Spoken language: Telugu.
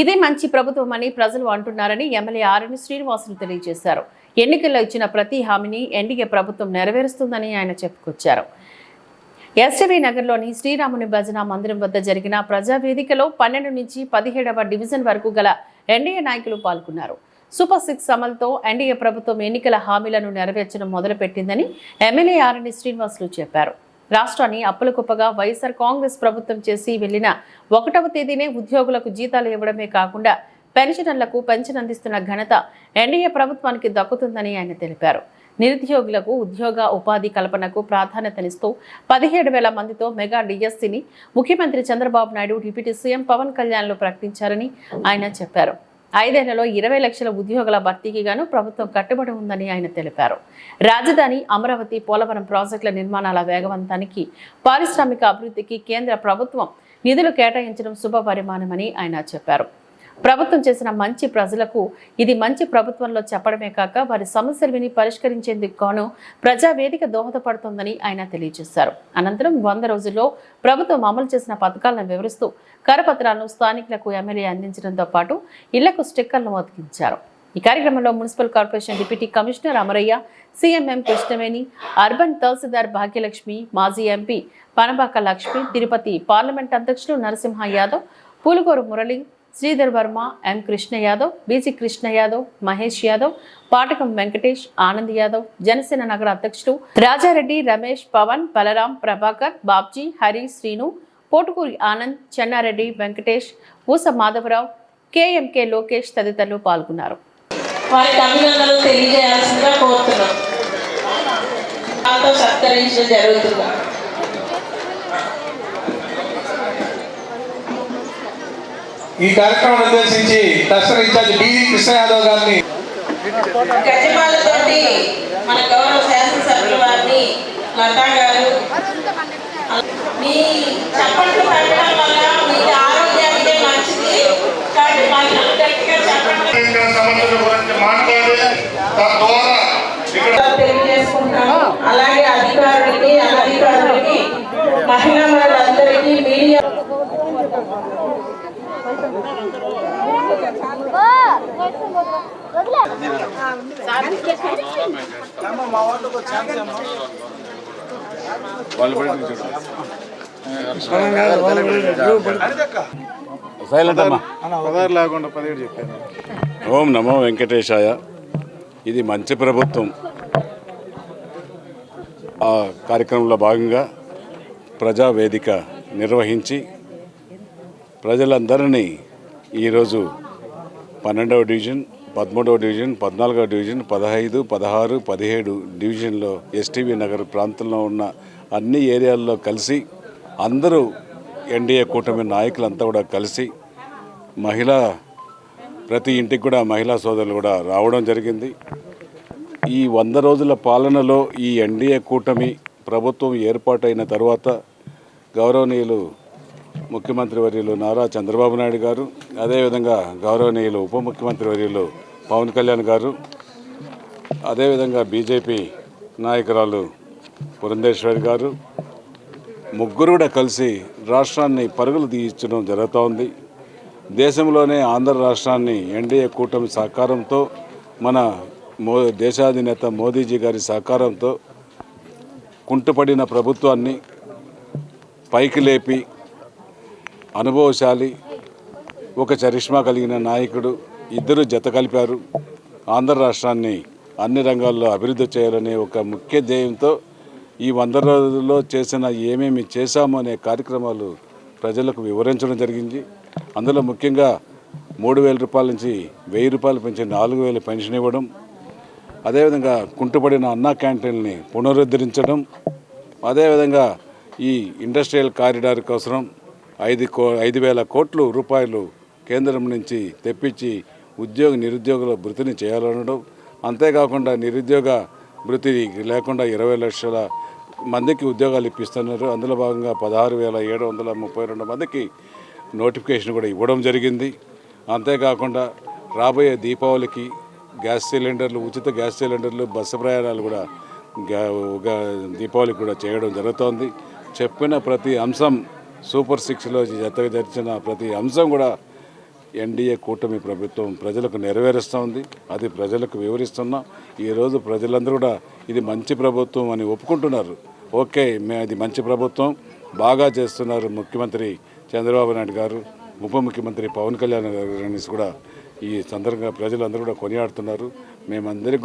ఇది మంచి ప్రభుత్వం అని ప్రజలు అంటున్నారని ఎమ్మెల్యే ఆరణి శ్రీనివాసులు తెలియజేశారు. ఎన్నికల్లో ఇచ్చిన ప్రతి హామీని ఎన్డీఏ ప్రభుత్వం నెరవేరుస్తుందని ఆయన చెప్పుకొచ్చారు. ఎస్టీవీ నగర్లోని శ్రీరాముని భజన మందిరం వద్ద జరిగిన ప్రజావేదికలో పన్నెండు నుంచి పదిహేడవ డివిజన్ వరకు గల ఎన్డీఏ నాయకులు పాల్గొన్నారు. సూపర్ సిక్స్ అమలుతో ఎన్డీఏ ప్రభుత్వం ఎన్నికల హామీలను నెరవేర్చడం మొదలుపెట్టిందని ఎమ్మెల్యే ఆరణి శ్రీనివాసులు చెప్పారు. రాష్ట్రాన్ని అప్పుల కుప్పగా వైఎస్ఆర్ కాంగ్రెస్ ప్రభుత్వం చేసి వెళ్ళిన ఒకటవ తేదీనే ఉద్యోగులకు జీతాలు ఇవ్వడమే కాకుండా పెన్షనర్లకు పెన్షన్ అందిస్తున్న ఘనత ఎన్డీఏ ప్రభుత్వానికి దక్కుతుందని ఆయన తెలిపారు. నిరుద్యోగులకు ఉద్యోగ ఉపాధి కల్పనకు ప్రాధాన్యతనిస్తూ పదిహేడు వేల మందితో మెగా డిఎస్సిని ముఖ్యమంత్రి చంద్రబాబు నాయుడు డిప్యూటీ సీఎం పవన్ కళ్యాణ్లు ప్రకటించారని ఆయన చెప్పారు. ఐదేళ్ళలో ఇరవై లక్షల ఉద్యోగుల భర్తీకి గాను ప్రభుత్వం కట్టుబడి ఉందని ఆయన తెలిపారు. రాజధాని అమరావతి పోలవరం ప్రాజెక్టుల నిర్మాణాల వేగవంతానికి పారిశ్రామిక అభివృద్ధికి కేంద్ర ప్రభుత్వం నిధులు కేటాయించడం శుభ పరిమాణమని ఆయన చెప్పారు. ప్రభుత్వం చేసిన మంచి ప్రజలకు ఇది మంచి ప్రభుత్వంలో చెప్పడమే కాక వారి సమస్యలు విని పరిష్కరించేందుకు గాను ప్రజావేదిక దోహదపడుతోందని ఆయన తెలియజేశారు. అనంతరం వంద రోజుల్లో ప్రభుత్వం అమలు చేసిన పథకాలను వివరిస్తూ కరపత్రాలను స్థానికులకు ఎమ్మెల్యే అందించడంతో పాటు ఇళ్ళకు స్టిక్కర్లను అతికించారు ఈ కార్యక్రమంలో municipal corporation deputy commissioner Amarayya CMM Krishnaveni urban tahsildar Bhagyalakshmi మాజీ ఎంపీ పనబాక లక్ష్మి తిరుపతి పార్లమెంట్ అధ్యక్షులు నరసింహ యాదవ్ పూలుగోరు మురళి శ్రీధర్ వర్మ ఎం కృష్ణ యాదవ్ బీసీ కృష్ణ యాదవ్ మహేష్ యాదవ్ పాటకం వెంకటేష్ ఆనంద్ యాదవ్ జనసేన నగర అధ్యక్షుడు రాజారెడ్డి రమేష్ పవన్ బలరాం ప్రభాకర్ బాబ్జీ హరి శ్రీను పోటుకూరి ఆనంద్ చెన్నారెడ్డి వెంకటేష్ ఊస మాధవరావు కేఎంకే లోకేష్ తదితరులు పాల్గొన్నారు. వారికి అభినందనలు తెలియజేయాల్సిందిగా కోరుతున్నాం. సత్కరించడం జరుగుతుంది? ఈ కార్యక్రమం ఉద్దేశించి దర్శన ఇన్ఛార్జ్ బీజీ కృష్ణ యాదవ్ గారిని మన గౌరవ శాసనసభ్యుల వారిని లతా గారు మీ చప్పట్లు పెట్టడం వల్ల మీకు ఆరోగ్యానికి మంచిది. కాబట్టి మళ్ళీ గట్టిగా చప్పట్లు ఎన్నికల సమస్యల గురించి మాట్లాడి తద్వారా ఇక్కడ తెలియజేసుకుంటాము. అలాగే అధికారులకి అనధికారులకి మహిళా మహిళలందరికీ మీడియా సైలెంట్ అమ్మా పదహారు లేకుండా పదిహేడు చెప్పాను ఓం నమో వెంకటేశాయ. ఇది మంచి ప్రభుత్వం. ఆ కార్యక్రమంలో భాగంగా ప్రజా వేదిక నిర్వహించి ప్రజలందరినీ ఈరోజు పన్నెండవ డివిజన్ పదమూడవ డివిజన్ పద్నాలుగవ డివిజన్ పదహైదు పదహారు పదిహేడు డివిజన్లో ఎస్టీవీ నగర్ ప్రాంతంలో ఉన్న అన్ని ఏరియాల్లో కలిసి అందరూ ఎన్డీఏ కూటమి నాయకులంతా కూడా కలిసి మహిళా ప్రతి ఇంటికి కూడా మహిళా సోదరులు కూడా రావడం జరిగింది. ఈ వంద రోజుల పాలనలో ఈ ఎన్డీఏ కూటమి ప్రభుత్వం ఏర్పాటైన తర్వాత గౌరవనీయులు ముఖ్యమంత్రి వర్యులు నారా చంద్రబాబు నాయుడు గారు అదేవిధంగా గౌరవనీయులు ఉప ముఖ్యమంత్రి వర్యులు పవన్ కళ్యాణ్ గారు అదేవిధంగా బీజేపీ నాయకురాలు పురంధేశ్వరి గారు ముగ్గురు కూడా కలిసి రాష్ట్రాన్ని పరుగులు తీయించడం జరుగుతూ ఉంది దేశంలోనే ఆంధ్ర రాష్ట్రాన్ని ఎన్డీఏ కూటమి సహకారంతో మన మో దేశాధినేత మోదీజీ గారి సహకారంతో కుంటుపడిన ప్రభుత్వాన్ని పైకి లేపి అనుభవశాలి ఒక చరిష్మా కలిగిన నాయకుడు ఇద్దరు జత కలిపారు. ఆంధ్ర రాష్ట్రాన్ని అన్ని రంగాల్లో అభివృద్ధి చేయాలనే ఒక ముఖ్య ధ్యేయంతో ఈ వంద రోజుల్లో చేసిన ఏమేమి చేశాము అనే కార్యక్రమాలు ప్రజలకు వివరించడం జరిగింది. అందులో ముఖ్యంగా మూడు వేల రూపాయల నుంచి వెయ్యి రూపాయలు పెంచి నాలుగు వేల పెన్షన్ ఇవ్వడం అదేవిధంగా కుంటుపడిన అన్నా క్యాంటీన్ని పునరుద్ధరించడం అదేవిధంగా ఈ ఇండస్ట్రియల్ కారిడార్ కోసం ఐదు కో ఐదు వేల కోట్లు రూపాయలు కేంద్రం నుంచి తెప్పించి ఉద్యోగ నిరుద్యోగుల భృతిని చేయాలనడం అంతేకాకుండా నిరుద్యోగ భృతి లేకుండా ఇరవై లక్షల మందికి ఉద్యోగాలు ఇప్పిస్తున్నారు. అందులో భాగంగా పదహారు వేల ఏడు వందల ముప్పై రెండు మందికి నోటిఫికేషన్ కూడా ఇవ్వడం జరిగింది. అంతేకాకుండా రాబోయే దీపావళికి గ్యాస్ సిలిండర్లు ఉచిత గ్యాస్ సిలిండర్లు బస్సు ప్రయాణాలు కూడా దీపావళికి కూడా చేయడం జరుగుతోంది. చెప్పిన ప్రతి అంశం సూపర్ సిక్స్లో జతగా జరిచిన ప్రతి అంశం కూడా ఎన్డీఏ కూటమి ప్రభుత్వం ప్రజలకు నెరవేరుస్తూ ఉంది అది ప్రజలకు వివరిస్తున్నాం. ఈరోజు ప్రజలందరూ కూడా ఇది మంచి ప్రభుత్వం అని ఒప్పుకుంటున్నారు. ఓకే మే అది మంచి ప్రభుత్వం. బాగా చేస్తున్నారు ముఖ్యమంత్రి చంద్రబాబు నాయుడు గారు. ఉప ముఖ్యమంత్రి పవన్ కళ్యాణ్ గారు అనేసి కూడా ఈ సందర్భంగా ప్రజలందరూ కూడా కొనియాడుతున్నారు. మేమందరికీ